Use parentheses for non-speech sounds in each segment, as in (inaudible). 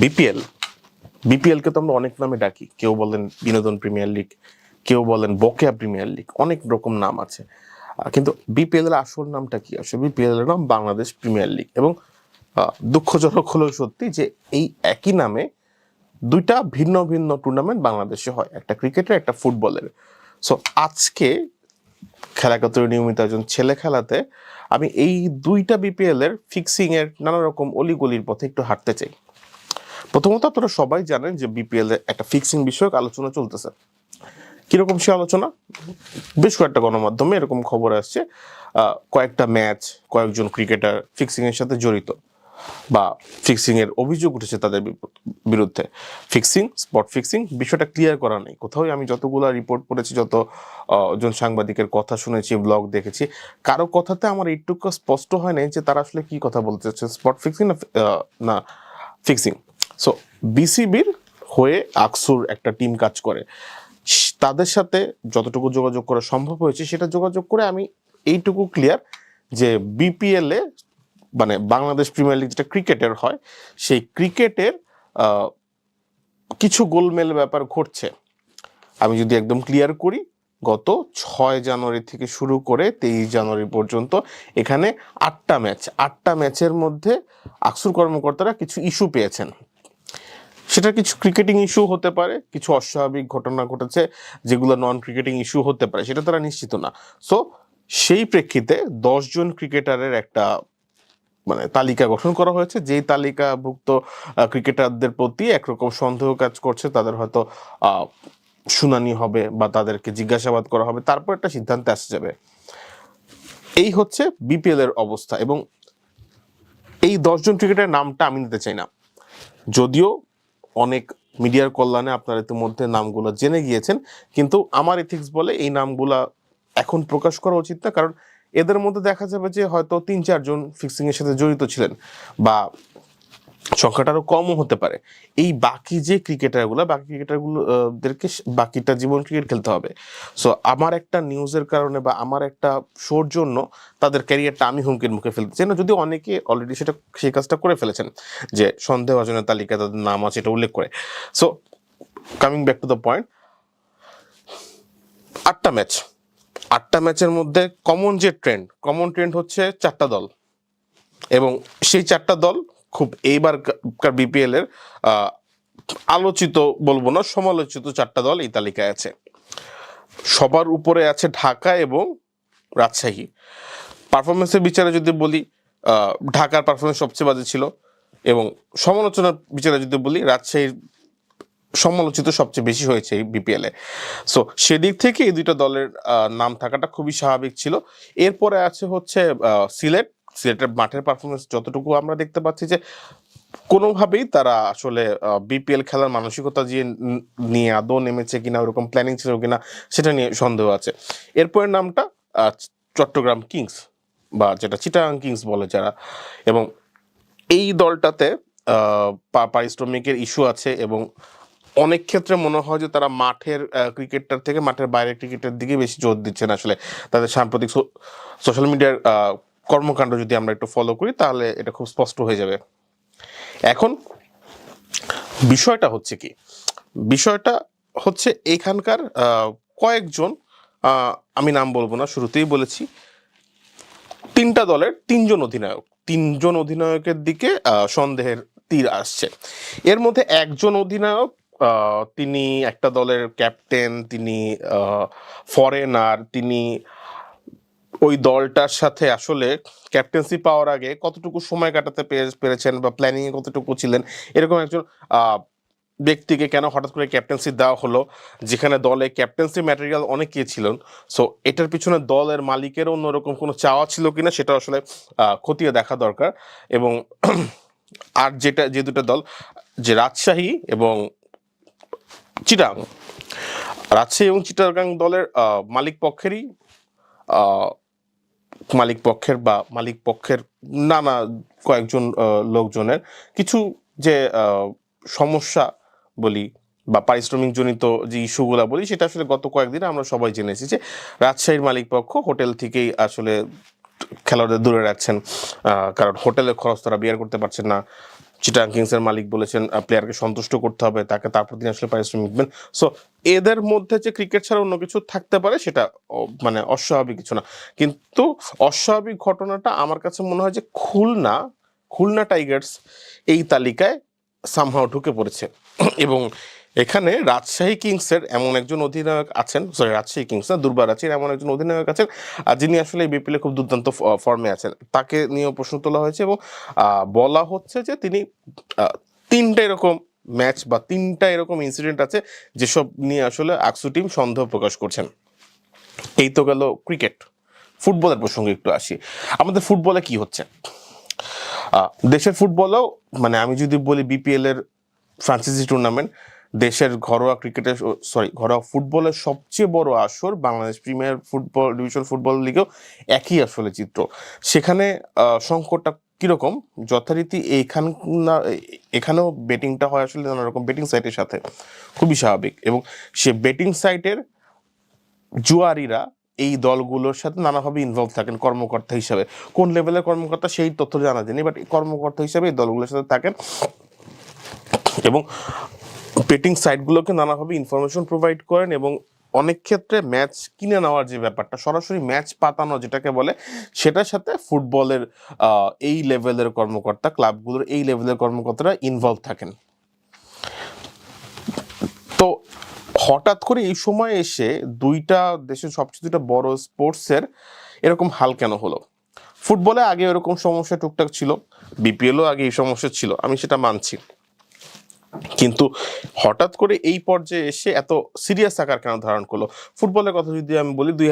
BPL বিপিএলকে তো আমরা অনেক নামে ডাকি। কেউ বলেন বিনোদন প্রিমিয়ার লিগ, কেউ বলেন বকেয়া প্রিমিয়ার লিগ, অনেক রকম নাম আছে। কিন্তু বিপিএল এর আসল নামটা কি? আসলে বিপিএল এর নাম বাংলাদেশ প্রিমিয়ার লিগ এবং দুঃখজনক হলেও সত্যি যে এই একই নামে দুইটা ভিন্ন ভিন্ন টুর্নামেন্ট বাংলাদেশে হয়, একটা ক্রিকেটের একটা ফুটবলের সো আজকে খেলাকাতরে নিয়মিত একজন ছেলে খেলাতে আমি এই দুইটা বিপিএল এর ফিক্সিং এর নানা রকম অলিগলির পথে একটু হাঁটতে চাই। প্রথমত আপনারা সবাই জানেন যে বিপিএল এর একটা ফিক্সিং বিষয়ক আলোচনা চলতেছে। কীরকম সে আলোচনা? বেশ কয়েকটা গণমাধ্যমে এরকম খবর আসছে। কয়েকটা ম্যাচ, কয়েকজন ক্রিকেটার ফিক্সিং এর সাথে জড়িত বা ফিক্সিং এর অভিযোগ উঠেছে তাদের বিরুদ্ধে। ফিক্সিং স্পট ফিক্সিং বিষয়টা ক্লিয়ার করা নেই। কোথাও আমি যতগুলো রিপোর্ট পড়েছি, যত জন সাংবাদিকের কথা শুনেছি ব্লগ দেখেছি, কারও কথাতে আমার এইটুকু স্পষ্ট হয় নাই যে তারা আসলে কি কথা বলতে চাচ্ছে স্পট ফিক্সিং না ফিক্সিং সো বিসিবির হয়ে আকসুর একটা টিম কাজ করে। তাদের সাথে যতটুকু যোগাযোগ করা সম্ভব হয়েছে, সেটা যোগাযোগ করে আমি এইটুকু ক্লিয়ার যে বিপিএল মানে বাংলাদেশ প্রিমিয়ার লিগ যেটা ক্রিকেটের হয়, সেই ক্রিকেটের কিছু গোলমেল ব্যাপার ঘটছে। আমি যদি একদম ক্লিয়ার করি, গত ছয় জানুয়ারি থেকে শুরু করে তেইশ জানুয়ারি পর্যন্ত এখানে আটটা ম্যাচ আটটা ম্যাচের মধ্যে আকসুর কর্মকর্তারা কিছু ইস্যু পেয়েছেন। সেটা কিছু ক্রিকেটিং ইস্যু হতে পারে, কিছু অস্বাভাবিক ঘটনা ঘটেছে যেগুলো নন ক্রিকেটিং ইস্যু হতে পারে, সেটা তারা নিশ্চিত না। সো সেই প্রেক্ষিতে দশজন ক্রিকেটারের একটা মানে তালিকা গঠন করা হয়েছে। যেই তালিকাভুক্ত ক্রিকেটারদের প্রতি একরকম সন্দেহ কাজ করছে, তাদের হয়তো শুনানি হবে বা তাদেরকে জিজ্ঞাসাবাদ করা হবে, তারপর একটা সিদ্ধান্তে আসা যাবে। এই হচ্ছে বিপিএল এর অবস্থা এবং এই দশজন ক্রিকেটারের নামটা আমি নিতে চাই না। যদিও অনেক মিডিয়ার কল্যাণে আপনারা ইতিমধ্যে নামগুলো জেনে গিয়েছেন। কিন্তু আমার ইথিক্স বলে এই নামগুলা এখন প্রকাশ করা উচিত না, কারণ এদের মধ্যে দেখা যাবে যে হয়তো তিন চারজন ফিক্সিংয়ের সাথে জড়িত ছিলেন বা সংখ্যাটা আরও কমও হতে পারে। এই বাকি যে ক্রিকেটারগুলো বাকি ক্রিকেটারগুলো আহ, দেরকে বাকিটা জীবন ক্রিকেট খেলতে হবে। সো আমার একটা নিউজের কারণে বা আমার একটা শোর জন্য তাদের ক্যারিয়ারটা আমি হুমকির মুখে ফেলতে চাই না। যদি অনেকে অলরেডি সেটা সেই কাজটা করে ফেলেছেন যে সন্দেহভাজনের তালিকা তাদের নাম আছে এটা উল্লেখ করে। So coming back to the point আটটা ম্যাচ আটটা ম্যাচের মধ্যে কমন যে ট্রেন্ড কমন ট্রেন্ড হচ্ছে চারটা দল। এবং সেই চারটা দল খুব এইবারকার বিপিএল এর আহ, আলোচিত বলব না সমালোচিত চারটা দল এই তালিকায় আছে। সবার উপরে আছে ঢাকা এবং রাজশাহী। পারফরমেন্সের বিচারে যদি বলি ঢাকার পারফরমেন্স সবচেয়ে বাজে ছিল এবং সমালোচনার বিচারে যদি বলি রাজশাহীর সমালোচিত সবচেয়ে বেশি হয়েছে এই বিপিএল সো সেদিক থেকে এই দুইটা দলের নাম থাকাটা খুবই স্বাভাবিক ছিল। এরপরে আছে হচ্ছে সিলেট সিলেটের মাঠের পারফরমেন্স যতটুকু আমরা দেখতে পাচ্ছি যে, কোনোভাবেই তারা আসলে বিপিএল খেলার মানসিকতা যে নিয়ে আদৌ নেমেছে কিনা, ওরকম প্ল্যানিং ছিল কিনা, সেটা নিয়ে সন্দেহ আছে। এরপরের নামটা চট্টগ্রাম কিংস, বা যেটা চিটাগাং কিংস বলে যারা। এবং এই দলটাতে পারিশ্রমিকের ইস্যু আছে এবং অনেক ক্ষেত্রে মনে হয় যে তারা মাঠের ক্রিকেটটার থেকে মাঠের বাইরের ক্রিকেটের দিকে বেশি জোর দিচ্ছেন আসলে। তাদের সাম্প্রতিক সোশ্যাল মিডিয়ার কর্মকাণ্ড যদি আমরা একটু ফলো করি, তাহলে এটা খুব স্পষ্ট হয়ে যাবে। এখন বিষয়টা হচ্ছে কি? বিষয়টা হচ্ছে এখানকার কয়েকজন আমি নাম বলব না, শুরুতেই বলেছি, তিনটা দলের তিনজন অধিনায়ক। তিনজন অধিনায়কের দিকে সন্দেহের তীর আসছে। এর মধ্যে একজন অধিনায়ক তিনি একটা দলের ক্যাপ্টেন তিনি ফরেনার তিনি ওই দলটার সাথে আসলে ক্যাপ্টেন্সি পাওয়ার আগে কতটুকু সময় কাটাতে পেরে- পেরেছেন বা প্ল্যানিং এ কতটুকু ছিলেন? এরকম একজন ব্যক্তিকে কেন হঠাৎ করে ক্যাপ্টেন্সি দেওয়া হলো? যেখানে দলে ক্যাপ্টেন্সি ম্যাটেরিয়াল অনেকেই ছিলেন। সো এটার পিছনে দলের মালিকেরও অন্যরকম কোনো চাওয়া ছিল কিনা সেটা আসলে খতিয়ে দেখা দরকার। এবং (clears throat) আর যেটা, যে দুটো দল, যে রাজশাহী এবং চিটাং রাজশাহী এবং চিটাগাং দলের মালিক পক্ষেরই মালিক পক্ষের বা মালিক পক্ষের নানা কয়েকজন লোকজনের কিছু যে সমস্যা বলি বা পারিশ্রমিক জনিত যে ইস্যুগুলো বলি, সেটা আসলে গত কয়েকদিনে আমরা সবাই জেনেছি যে রাজশাহীর মালিক পক্ষ হোটেল থেকেই আসলে খেলোয়াড়দের দূরে রাখছেন। কারণ হোটেলের খরচ তারা বিয়ার করতে পারছেন না। চিটাং কিংসের মালিক বলেছেন প্লেয়ারকে সন্তুষ্ট করতে হবে, তাকে তারপর তিনি আসলে পারিশ্রমিক দেবেন। সো এদের মধ্যে যে ক্রিকেট ছাড়া অন্য কিছু থাকতে পারে, সেটা মানে অস্বাভাবিক কিছু না। কিন্তু অস্বাভাবিক ঘটনাটা আমার কাছে মনে হয় যে খুলনা খুলনা টাইগার্স এই তালিকায় সামহাও ঢুকে পড়েছে। এবং এখানে রাজশাহী কিংসের এমন একজন অধিনায়ক আছেন সরি রাজশাহী কিংস না, দুর্বার আছেন এমন একজন অধিনায়ক আছেন যিনি আসলে এই বিপিএলে খুব দুর্দান্ত ফর্মে আছেন। তাকে নিয়েও প্রশ্ন তোলা হয়েছে এবং বলা হচ্ছে যে তিনি তিনটা এরকম ম্যাচ বা তিনটা এরকম ইনসিডেন্ট আছে যেসব নিয়ে আসলে আকসু টিম সন্দেহ প্রকাশ করছেন। এই তো গেল ক্রিকেট ফুটবলের প্রসঙ্গে একটু আসি। আমাদের ফুটবলে কি হচ্ছে? দেশের ফুটবলেও মানে আমি যদি বলি বিপিএল এর ফ্রান্সিসি টুর্নামেন্ট দেশের ঘরোয়া ক্রিকেটের সরি ঘরোয়া ফুটবলের সবচেয়ে বড় আসর Bangladesh premier football, division football লিগেও একই আসলে চিত্র। সেখানে সংকটটা কীরকম? যথারীতি এইখান এখানেও বেটিংটা হয় আসলে নানা রকম বেটিং সাইটের সাথে। খুবই স্বাভাবিক। এবং সে বেটিং সাইটের জুয়ারিরা এই দলগুলোর সাথে নানাভাবে ইনভলভ থাকেন কর্মকর্তা হিসাবে। কোন লেভেলের কর্মকর্তা সেই তথ্য জানা যায়নি বাট কর্মকর্তা হিসাবে এই দলগুলোর সাথে থাকেন। এবং বেটিং সাইটগুলোকে নানাভাবে ইনফরমেশন প্রোভাইড করেন এবং অনেক ক্ষেত্রে ম্যাচ কিনে নেওয়ার যে ব্যাপারটা, সরাসরি ম্যাচ পাতানো যেটাকে বলে, সেটার সাথে ফুটবলের এই লেভেলের কর্মকর্তা ক্লাবগুলোর এই লেভেলের কর্মকর্তারা ইনভলভ থাকেন। তো হঠাৎ করে এই সময় এসে দুইটা দেশের সবচেয়ে দুইটা বড় স্পোর্টসের এরকম হাল কেন হলো? ফুটবলে আগে এরকম সমস্যা টুকটাক ছিল বিপিএলও আগে এই সমস্যা ছিল, আমি সেটা মানছি। কিন্তু হঠাৎ করে এই পর্যায়ে এসে এত সিরিয়াস আকার কেন ধারণ করল? ফুটবলের কথা যদি আমি বলি, দুই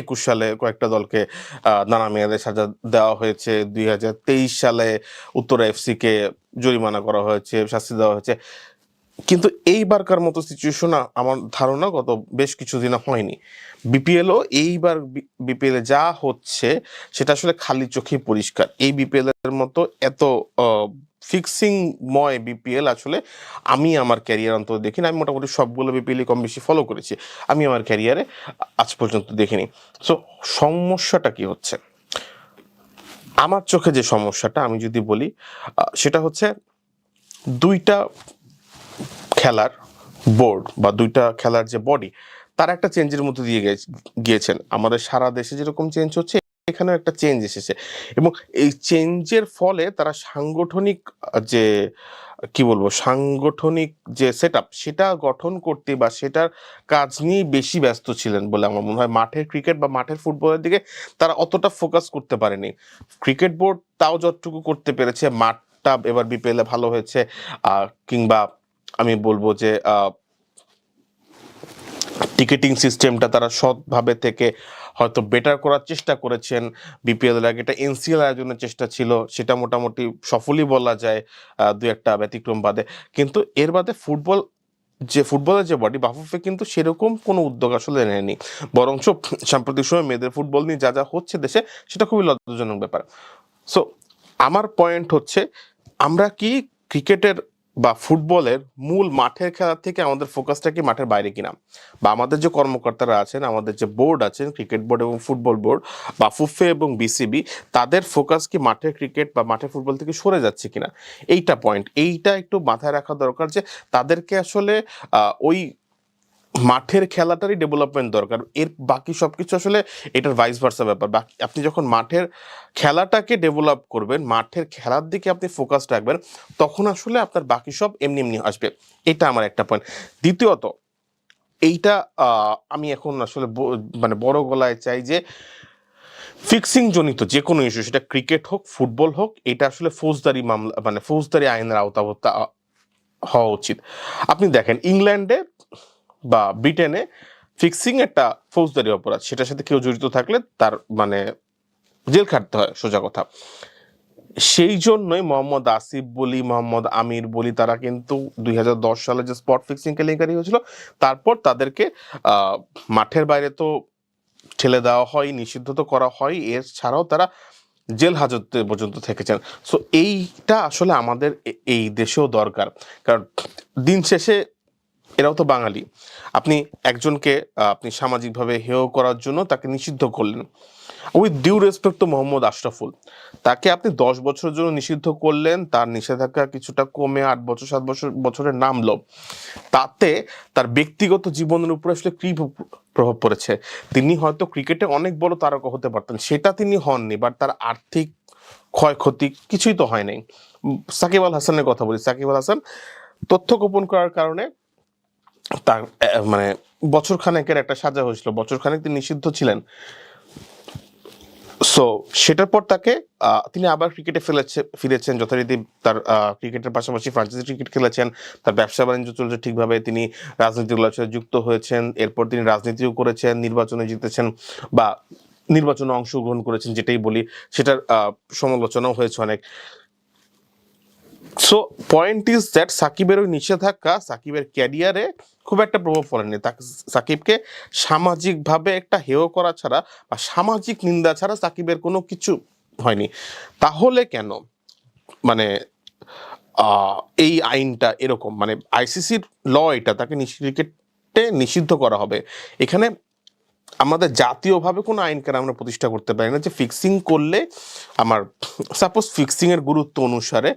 একুশ সালে কয়েকটা দলকে নানা মেয়াদে সাজা দেওয়া হয়েছে। দুই হাজার তেইশ সালে উত্তরা এফসি কে জরিমানা করা হয়েছে, শাস্তি দেওয়া হয়েছে। কিন্তু এইবারকার মতো সিচুয়েশন আমার ধারণা গত বেশ কিছুদিন হয়নি। বিপিএলও এইবার বিপিএল যা হচ্ছে, সেটা আসলে খালি চোখে পরিষ্কার। এই বিপিএল এর মতো এত ফিক্সিং ময় বিপিএল আসলে আমি আমার ক্যারিয়ার অন্তত দেখিনি। আমি মোটামুটি সবগুলো বিপিএল কম বেশি ফলো করেছি। আমি আমার ক্যারিয়ারে আজ পর্যন্ত দেখিনি। সো সমস্যাটা কি হচ্ছে? আমার চোখে যে সমস্যাটা, আমি যদি বলি সেটা হচ্ছে দুইটা খেলার বোর্ড বা দুইটা খেলার যে বডি তারা একটা চেঞ্জের মধ্যে দিয়ে গিয়েছেন। আমাদের সারা দেশে যেরকম চেঞ্জ হচ্ছে এখানেও একটা চেঞ্জ এসেছে। এবং এই চেঞ্জের ফলে তারা সাংগঠনিক যে কি বলব সাংগঠনিক যে সেট সেটা গঠন করতে বা সেটার কাজ নিয়ে বেশি ব্যস্ত ছিলেন বলে আমার মনে হয়। মাঠের ক্রিকেট বা মাঠের ফুটবলের দিকে তারা অতটা ফোকাস করতে পারেনি। ক্রিকেট বোর্ড তাও যতটুকু করতে পেরেছে মাঠটা এবার বিপিএল ভালো হয়েছে আহ, কিংবা আমি বলব যে টিকেটিং সিস্টেমটা তারা সৎভাবে থেকে হয়তো বেটার করার চেষ্টা করেছেন। বিপিএল এর আগে এটা এনসিএল আয়োজনের চেষ্টা ছিল, সেটা মোটামুটি সফলই বলা যায় দু একটা ব্যতিক্রম বাদে। কিন্তু এর বাদে ফুটবল, যে ফুটবলের যে বডি বাফুফে কিন্তু সেরকম কোনো উদ্যোগ আসলে নেয়নি। বরঞ্চ সাম্প্রতিক সময় মেয়েদের ফুটবল নিয়ে যা যা হচ্ছে দেশে, সেটা খুবই লজ্জাজনক ব্যাপার। সো আমার পয়েন্ট হচ্ছে, আমরা কি ক্রিকেটের বা ফুটবলের মূল মাঠের খেলার থেকে আমাদের ফোকাসটা কি মাঠের বাইরে কিনা? বা আমাদের যে কর্মকর্তারা আছেন, আমাদের যে বোর্ড আছেন ক্রিকেট বোর্ড এবং ফুটবল বোর্ড বা ফুফে এবং বিসিবি তাদের ফোকাস কি মাঠের ক্রিকেট বা মাঠের ফুটবল থেকে সরে যাচ্ছে কিনা? এইটা পয়েন্ট এইটা একটু মাথায় রাখা দরকার যে তাদেরকে আসলে ওই মাঠের খেলাটারই ডেভেলপমেন্ট দরকার। এর বাকি সব কিছু আসলে এটার ভাইস ভার্সা ব্যাপার। বাকি আপনি যখন মাঠের খেলাটাকে ডেভেলপ করবেন, মাঠের খেলার দিকে আপনি ফোকাস রাখবেন, তখন আসলে আপনার বাকি সব এমনি এমনি আসবে। এটা আমার একটা পয়েন্ট দ্বিতীয়ত, এইটা আমি এখন আসলে মানে বড় গলায় চাই যে ফিক্সিং জনিত যে কোনো ইস্যু সেটা ক্রিকেট হোক ফুটবল হোক, এটা আসলে ফৌজদারি মামলা মানে ফৌজদারি আইনের আওতাভুক্ত হওয়া উচিত। আপনি দেখেন, ইংল্যান্ডে বা ব্রিটেনে ফিক্সিং একটা ফৌজদারি অপরাধ, সেটার সাথে কেউ জড়িত থাকলে তার মানে জেল খাটতে হয়, সোজা কথা। সেই জন্যই মোহাম্মদ আসিফ বলি, মোহাম্মদ আমির বলি, তারা কিন্তু দুই হাজার দশ সালে যে স্পট ফিক্সিং কেলেঙ্কারি হয়েছিল, তারপর তাদেরকে মাঠের বাইরে তো ঠেলে দেওয়া হয়, নিষিদ্ধ তো করা হয়, এর ছাড়াও তারা জেল হাজতে পর্যন্ত থেকেছেন। সো এইটা আসলে আমাদের এই দেশেও দরকার। কারণ দিন শেষে এরাও তো বাঙালি। আপনি একজনকে আপনি সামাজিকভাবে হেয় করার জন্য তাকে নিষিদ্ধ করলেন। উইথ ডিউ রেসপেক্ট তো মোহাম্মদ আশরাফুল তাকে আপনি দশ বছরের জন্য নিষিদ্ধ করলেন, তার নিষেধাজ্ঞা কিছুটা কমে আট বছর, সাত বছর বছরে নামলো। তাতে তার ব্যক্তিগত জীবনের উপর আসলে কি প্রভাব পড়েছে? তিনি হয়তো ক্রিকেটে অনেক বড় তারকা হতে পারতেন, সেটা তিনি হননি বাট তার আর্থিক ক্ষয়ক্ষতি কিছুই তো হয় নাই। সাকিব আল হাসানের কথা বলি। সাকিব আল হাসান তথ্য গোপন করার কারণে তার মানে বছর খানেকের একটা সাজা হয়েছিল বছর খানেক তিনি নিষিদ্ধ ছিলেন। সো সেটার পর তাকে তিনি আবার ক্রিকেটে ফেলেছে, ফিরেছেন, যথারীতি তার ক্রিকেটের পাশাপাশি ফ্রান্সাইজি ক্রিকেট খেলেছেন, তার ব্যবসা বাণিজ্য চলছে ঠিকভাবে, তিনি রাজনীতির সাথে যুক্ত হয়েছেন, এরপর তিনি রাজনীতিও করেছেন, নির্বাচনে জিতেছেন বা নির্বাচনে অংশগ্রহণ করেছেন, যেটাই বলি, সেটার সমালোচনাও হয়েছে অনেক। সো পয়েন্ট ইজ দ্যাট সাকিবের ওই নিষেধাজ্ঞা, সাকিবের ক্যারিয়ারে খুব একটা প্রভাব পড়েনি। তাকে, সাকিবকে সামাজিকভাবে একটা হেয় করা ছাড়া বা সামাজিক নিন্দা ছাড়া সাকিবের কোনো কিছু হয়নি। তাহলে কেন? মানে এই আইনটা এরকম মানে আইসিসির ল এটা তাকে ক্রিকেটে নিষিদ্ধ করা হবে। এখানে আমাদের জাতীয়ভাবে কোনো আইনকে আমরা প্রতিষ্ঠা করতে পারি না যে ফিক্সিং করলে আমার সাপোজ ফিক্সিংয়ের গুরুত্ব অনুসারে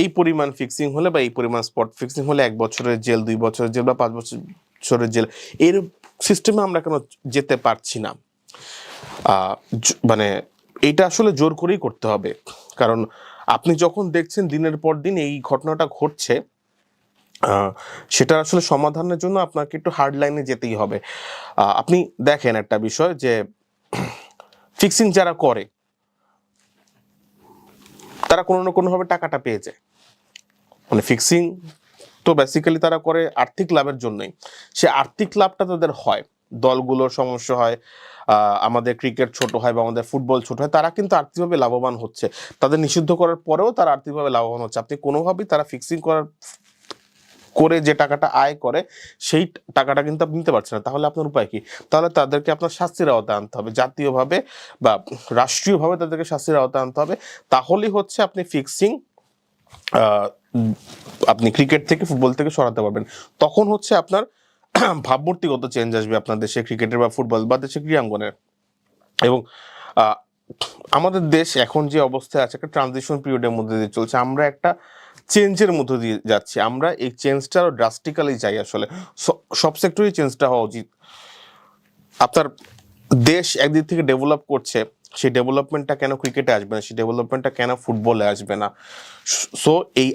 এই পরিমাণ ফিক্সিং হলে বা এই পরিমাণ স্পট ফিক্সিং হলে এক বছরের জেল, দুই বছরের জেল বা পাঁচ বছরের জেল, এর সিস্টেমে আমরা কেন যেতে পারছি না? মানে এটা আসলে জোর করেই করতে হবে। কারণ আপনি যখন দেখছেন দিনের পর দিন এই ঘটনাটা ঘটছে সেটা আসলে সমাধানের জন্য আপনাকে একটু হার্ড লাইনে যেতেই হবে। আপনি দেখেন একটা বিষয় যে ফিক্সিং যারা করে, তারা কোনো না কোনোভাবে টাকাটা পেয়ে যায়। মানে ফিক্সিং তো বেসিক্যালি তারা করে আর্থিক লাভের জন্যই। সে আর্থিক লাভটা তাদের হয়। দলগুলোর সমস্যা হয় আমাদের ক্রিকেট ছোট হয় বা আমাদের ফুটবল ছোট হয়, তারা কিন্তু আর্থিকভাবে লাভবান হচ্ছে। তাদের নিষিদ্ধ করার পরেও তারা আর্থিকভাবে লাভবান হচ্ছে। আপনি কোনোভাবেই তারা ফিক্সিং করার করে যে টাকাটা আয় করে, সেই টাকাটা কিন্তু আপনি নিতে পারছেন না। তাহলে আপনার উপায় কি? তাহলে তাদেরকে আপনার শাস্তির আওতায় আনতে হবে। জাতীয়ভাবে বা রাষ্ট্রীয়ভাবে তাদেরকে শাস্তির আওতায় আনতে হবে। তাহলেই হচ্ছে আপনি ফিক্সিং আপনি ক্রিকেট থেকে, ফুটবল থেকে সরাতে পারবেন। তখন হচ্ছে আপনার ভাবমূর্তিগত চেঞ্জ আসবে আপনার দেশে ক্রিকেটের বা ফুটবল বা দেশে ক্রীড়াঙ্গনের এবং আমাদের দেশ এখন যে অবস্থায় আছে, একটা ট্রানজিশন পিরিয়ডের মধ্যে দিয়ে চলছে। আমরা একটা চেঞ্জের মধ্যে দিয়ে যাচ্ছি। আমরা এই চেঞ্জটা আরও ড্রাস্টিক্যালি চাই আসলে। সব সেক্টরেই চেঞ্জটা হওয়া উচিত। আপনার দেশ একদিক থেকে ডেভেলপ করছে, সেই ডেভেলপমেন্টটা কেন ক্রিকেটে আসবে না? সেই ডেভেলপমেন্টটা কেন ফুটবলে আসবে না? সো এই